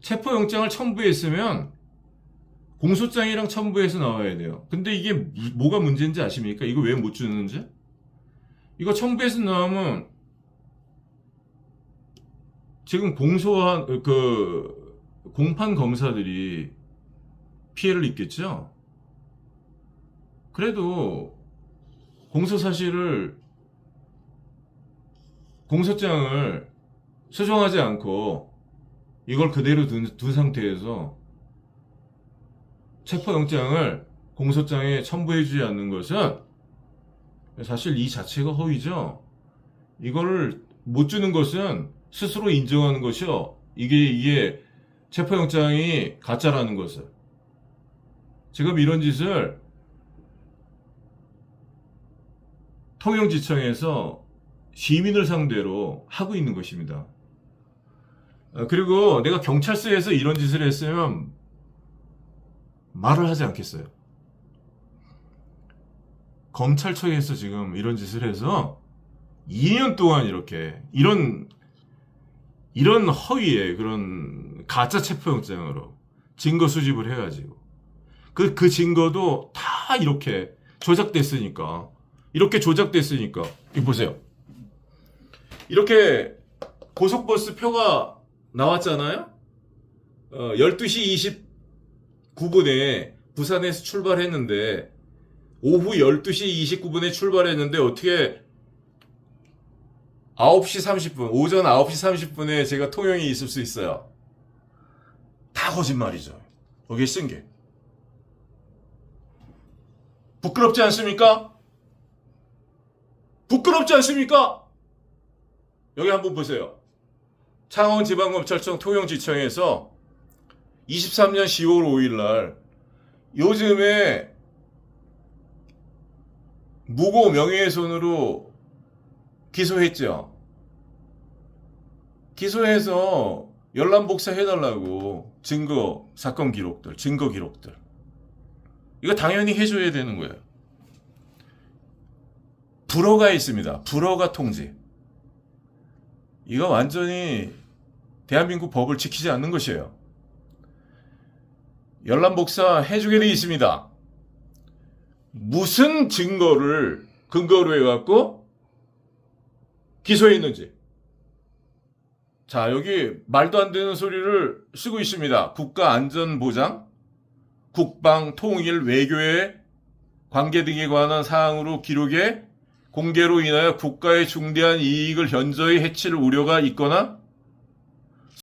체포영장을 첨부했으면 공소장이랑 첨부해서 나와야 돼요. 근데 이게 무- 뭐가 문제인지 아십니까? 이거 왜 못 주는지? 이거 첨부해서 나오면 지금 공소한 그 공판 검사들이 피해를 입겠죠. 그래도 공소 사실을 공소장을 수정하지 않고 이걸 그대로 둔, 둔 상태에서 체포영장을 공소장에 첨부해주지 않는 것은 사실 이 자체가 허위죠. 이거를 못 주는 것은 스스로 인정하는 것이요. 이게 이게 체포영장이 가짜라는 것을. 지금 이런 짓을 통영지청에서 시민을 상대로 하고 있는 것입니다. 어, 그리고 내가 경찰서에서 이런 짓을 했으면 말을 하지 않겠어요. 검찰청에서 지금 이런 짓을 해서 2년 동안 이렇게 이런 이런 허위에 그런 가짜 체포영장으로 증거 수집을 해가지고 그, 그 증거도 다 이렇게 조작됐으니까 이렇게 조작됐으니까 이 보세요. 이렇게 고속버스 표가 나왔잖아요. 어, 12시 29분에 부산에서 출발했는데 오후 12시 29분에 출발했는데 어떻게 9시 30분, 오전 9시 30분에 제가 통영에 있을 수 있어요. 다 거짓말이죠. 거기에 쓴 게. 부끄럽지 않습니까? 부끄럽지 않습니까? 여기 한번 보세요. 창원지방검찰청 통영지청에서 23년 10월 5일 날 요즘에 무고 명예훼손으로 기소했죠. 기소해서 열람 복사 해달라고 증거, 사건 기록들, 증거 기록들. 이거 당연히 해줘야 되는 거예요. 불허가 있습니다. 불허가 통지. 이거 완전히 대한민국 법을 지키지 않는 것이에요. 열람 복사 해주게 돼 있습니다. 무슨 증거를 근거로 해갖고 기소했는지. 자, 여기 말도 안 되는 소리를 쓰고 있습니다. 국가안전보장, 국방, 통일, 외교의 관계 등에 관한 사항으로 기록에 공개로 인하여 국가의 중대한 이익을 현저히 해칠 우려가 있거나